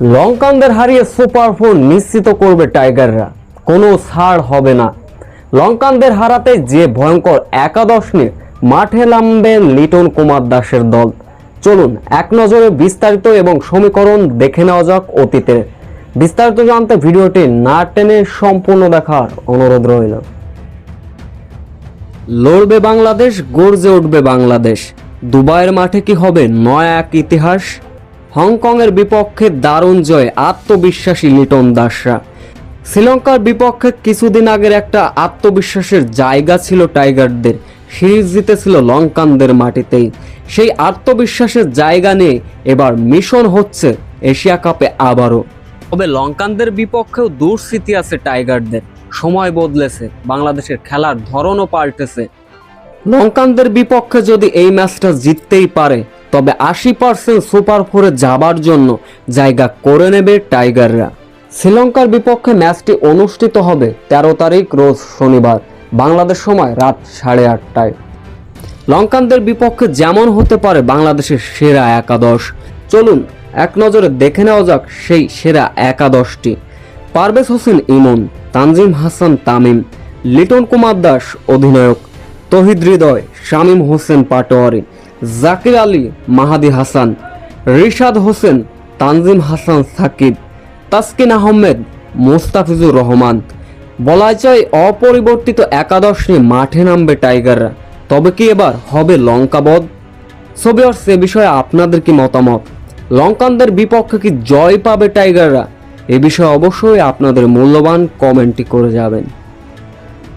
লঙ্কানদের হারিয়ে super four নিশ্চিত করবে টাইগাররা। কোনো ছাড় হবে না। লঙ্কানদের হারাতে যে ভয়ঙ্কর একাদশ নিয়ে মাঠে নামবেন লিটন কুমার দাসের দল। চলুন, এক নজরে বিস্তারিত এবং সমীকরণ দেখে নেওয়া যাক অতীতের। বিস্তারিত জানতে ভিডিওটি না টেনে সম্পূর্ণ দেখার অনুরোধ রইল। লড়বে বাংলাদেশ, গর্জে উঠবে বাংলাদেশ। দুবাইয়ের মাঠে কি হবে নয়া এক ইতিহাস? হংকংয়ের বিপক্ষে দারুণ জয়, আত্মবিশ্বাসী লিটন দাসরা। শ্রীলঙ্কার বিপক্ষে কিছুদিন আগের একটা আত্মবিশ্বাসের জায়গা ছিল টাইগারদের, সিরিজ জিতেছিল লঙ্কানদের মাটিতেই। সেই আত্মবিশ্বাসের জায়গা নিয়ে এবার মিশন হচ্ছে এশিয়া কাপে আবারও। তবে লঙ্কানদের বিপক্ষেও দুঃস্মৃতি আছে টাইগারদের, সময় বদলেছে, বাংলাদেশের খেলার ধরনও পাল্টেছে। লঙ্কানদের বিপক্ষে যদি এই ম্যাচটা জিততেই পারে তবে আশি পার্সেন্ট সুপার ফোরে যাবার জন্য জায়গা করে নেবে টাইগাররা। শ্রীলঙ্কার বিপক্ষে ম্যাচটি অনুষ্ঠিত হবে তেরো তারিখ, রোজ শনিবার, বাংলাদেশ সময় রাত সাড়ে আটটায়। লঙ্কানদের বিপক্ষে যেমন হতে পারে বাংলাদেশের সেরা একাদশ। চলুন এক নজরে দেখে নেওয়া যাক সেই সেরা একাদশটি। পারভেজ হোসেন ইমন, তানজিম হাসান তামিম, লিটন কুমার দাস অধিনায়ক, তহিদ হৃদয়, শামীম হোসেন পাটোয়ারি। জাকির আলী, মাহাদি হাসান, রিশাদ হোসেন, তানজিম হাসান সাকিব, তাসকিন আহমেদ, মোস্তাফিজুর রহমান। বলা যায়, অপরিবর্তিত একাদশ নিয়ে মাঠে নামবে টাইগাররা। তবে কি এবার হবে লঙ্কাবধ ছবি আর সে বিষয়ে আপনাদের কি মতামত? লঙ্কানদের বিপক্ষে কি জয় পাবে টাইগাররা? এ বিষয়ে অবশ্যই আপনাদের মূল্যবান কমেন্টটি করে যাবেন।